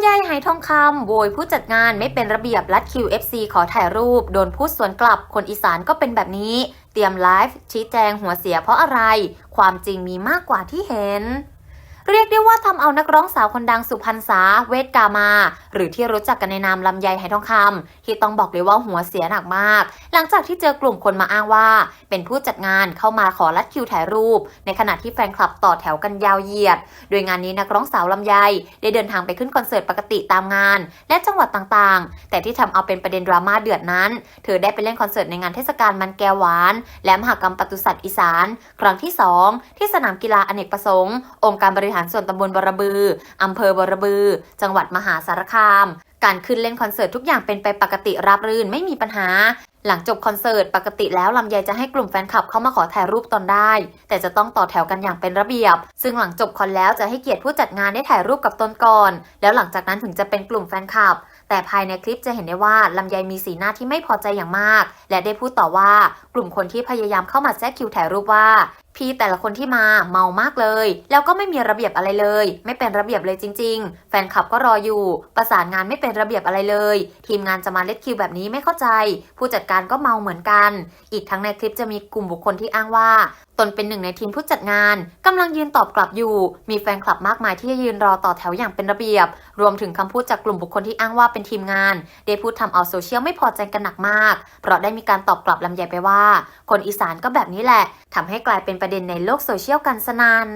ำไยหายทองคำโวยผู้จัดงานไม่เป็นระเบียบรัดคิว FC ขอถ่ายรูป โดนพูดสวนกลับคนอีสานก็เป็นแบบนี้ เตรียมไลฟ์ชี้แจงหัวเสียเพราะอะไร ความจริงมีมากกว่าที่เห็น เรียกได้ว่าทำเอานักร้องสาวคนดังสุพรรณษาเวทกามา หรือที่รู้จักกันในนามลำไยไหทองคำที่ต้องบอกเลยว่าหัวเสียหนักมาก หลังจากที่เจอกลุ่มคนมาอ้างว่า เป็นผู้จัดงานเข้ามาขอรัดคิวถ่ายรูป ในขณะที่แฟนคลับต่อแถวกันยาวเหยียด โดยงานนี้นักร้องสาวลำไยได้เดินทางไปขึ้นคอนเสิร์ตปกติตามงาน และจังหวัดต่างๆ แต่ที่ทำเอาเป็นประเด็นดราม่าเดือดนั้น เธอได้ไปเล่นคอนเสิร์ตในงานเทศกาลมันแก้วหวาน และมหกรรมปศุสัตว์อีสาน ครั้งที่ 2 ที่สนามกีฬาอเนกประสงค์ องค์การบริหารส่วนตำบลบรบืออำเภอบรบือ จังหวัดมหาสารคาม การขึ้นเล่นคอนเสิร์ตทุกอย่างเป็นไปปกติราบรื่นไม่มีปัญหา หลังจบคอนเสิร์ตปกติแล้วลำไยจะให้กลุ่มแฟนคลับเข้ามาขอถ่ายรูปตอนได้ แต่จะต้องต่อแถวกันอย่างเป็นระเบียบ ซึ่งหลังจบคอนแล้วจะให้เกียรติผู้จัดงานได้ถ่ายรูปกับตนก่อน แล้วหลังจากนั้นถึงจะเป็นกลุ่มแฟนคลับแต่ภายในคลิปจะเห็นได้ว่าลำไยมีสีหน้าที่ไม่พอใจอย่างมาก และได้พูดต่อว่ากลุ่มคนที่พยายามเข้ามาแทรกคิวถ่ายรูปว่าพี่แต่ละคนที่มาเมามากเลย แล้วก็ไม่มีระเบียบอะไรเลย ไม่เป็นระเบียบเลยจริง ๆ แฟนคลับก็รออยู่ ประสานงานไม่เป็นระเบียบอะไรเลย ทีมงานจะมาเล็ดคิวแบบนี้ไม่เข้าใจ ผู้จัดการก็เมาเหมือนกัน อีกทั้งในคลิปจะมีกลุ่มบุคคลที่อ้างว่าตนเป็นหนึ่งในทีมผู้จัดงานกำลังยืนตอบกลับอยู่ มีแฟนคลับมากมายที่ยืนรอต่อแถวอย่างเป็นระเบียบ รวมถึงคำพูดจากกลุ่มบุคคลที่อ้างว่าเป็นทีมงานได้พูดทำเอาโซเชียลไม่พอใจกันหนักมาก เพราะได้มีการตอบกลับลำไยไปว่า คนอีสานก็แบบนี้แหละทำให้กลายเป็นประเด็นในโลกโซเชียลกันสนาน